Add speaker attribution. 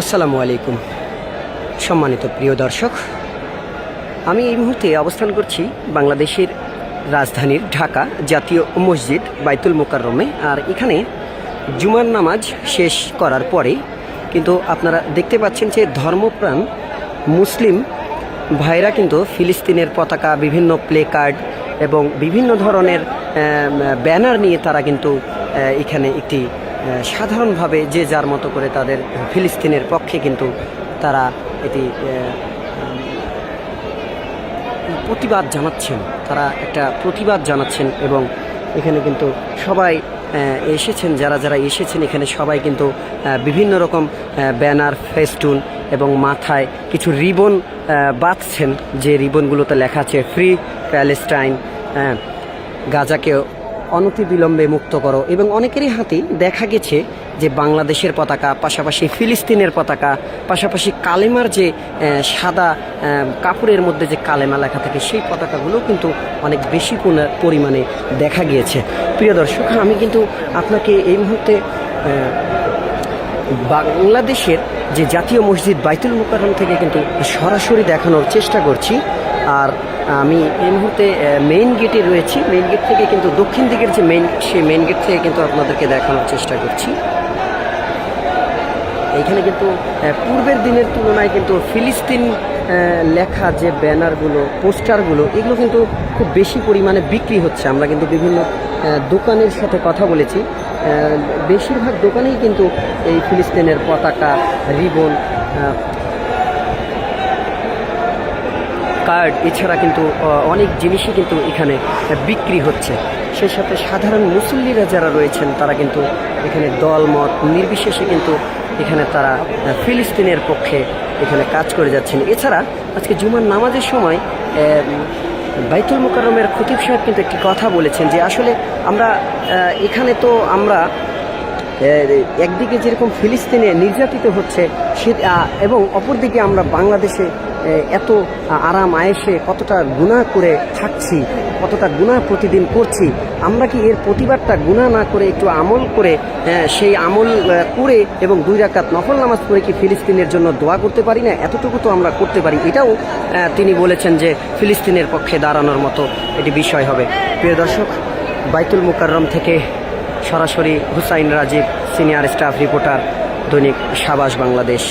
Speaker 1: আসসালামু আলাইকুম। সম্মানিত প্রিয় দর্শক, আমি এই মুহূর্তে অবস্থান করছি বাংলাদেশের রাজধানীর ঢাকা জাতীয় মসজিদ বাইতুল মোকাররমে। আর এখানে জুমার নামাজ শেষ করার পরে কিন্তু আপনারা দেখতে পাচ্ছেন যে ধর্মপ্রাণ মুসলিম ভাইরা কিন্তু ফিলিস্তিনের পতাকা, বিভিন্ন প্লে কার্ড এবং বিভিন্ন ধরনের ব্যানার নিয়ে তারা কিন্তু এখানে একটি সাধারণভাবে যে যার মতো করে তাদের ফিলিস্তিনের পক্ষে কিন্তু তারা এটি প্রতিবাদ জানাচ্ছেন। তারা একটা প্রতিবাদ জানাচ্ছেন এবং এখানে কিন্তু সবাই এসেছেন, যারা যারা এসেছেন, এখানে সবাই কিন্তু বিভিন্ন রকম ব্যানার, ফেস্টুন এবং মাথায় কিছু রিবন বাঁধছেন। যে রিবনগুলোতে লেখা আছে ফ্রি প্যালেস্টাইন গাজাকে অনতিবিলম্বে মুক্ত করো। এবং অনেকেরই হাতেই দেখা গেছে যে বাংলাদেশের পতাকা, পাশাপাশি ফিলিস্তিনের পতাকা, পাশাপাশি কালেমার যে সাদা কাপড়ের মধ্যে যে কালেমা লেখা থাকে, সেই পতাকাগুলো কিন্তু অনেক বেশি পরিমাণে দেখা গিয়েছে। প্রিয় দর্শক, আমি কিন্তু আপনাকে এই মুহূর্তে বাংলাদেশের যে জাতীয় মসজিদ বাইতুল মুকাররম থেকে কিন্তু সরাসরি দেখানোর চেষ্টা করছি। আর আমি এই মুহূর্তে মেইন গেটে রয়েছি। মেইন গেট থেকে কিন্তু দক্ষিণ দিকের যে মেইন সেই মেইন গেট থেকে কিন্তু আপনাদেরকে দেখানোর চেষ্টা করছি। এখানে কিন্তু পূর্বের দিনের তুলনায় কিন্তু ফিলিস্তিন লেখা যে ব্যানারগুলো, পোস্টারগুলো, এগুলো কিন্তু খুব বেশি পরিমাণে বিক্রি হচ্ছে। আমরা কিন্তু বিভিন্ন দোকানের সাথে কথা বলেছি। বেশিরভাগ দোকানেই কিন্তু এই ফিলিস্তিনের পতাকা, রিবন কার্ড এছাড়া কিন্তু অনেক জিনিসই কিন্তু এখানে বিক্রি হচ্ছে। সেই সাথে সাধারণ মুসল্লিরা যারা রয়েছেন, তারা কিন্তু এখানে দলমত নির্বিশেষে কিন্তু এখানে তারা ফিলিস্তিনের পক্ষে এখানে কাজ করে যাচ্ছেন। এছাড়া আজকে জুমার নামাজের সময় বাইতুল মোকাররমের খতিব সাহেব কিন্তু একটি কথা বলেছেন যে আসলে আমরা এখানে তো আমরা একদিকে যেরকম ফিলিস্তিনে নির্যাতিত হচ্ছে, সে এবং অপরদিকে আমরা বাংলাদেশে এত আরাম আয়েসে কতটা গুণা করে থাকছি, কতটা গুণা প্রতিদিন করছি, আমরা কি এর প্রতিবাদটা গুণা না করে একটু আমল করে সেই আমল করে এবং দুই রাকাত নফল নামাজ পড়ে কি ফিলিস্তিনের জন্য দোয়া করতে পারি না? এতটুকু তো আমরা করতে পারি। এটাও তিনি বলেছেন যে ফিলিস্তিনের পক্ষে দাঁড়ানোর মতো এটি বিষয় হবে। প্রিয় দর্শক, বাইতুল মুকাররম থেকে সরাসরি Hussain Rajib senior staff reporter দৈনিক সাবাস বাংলাদেশ।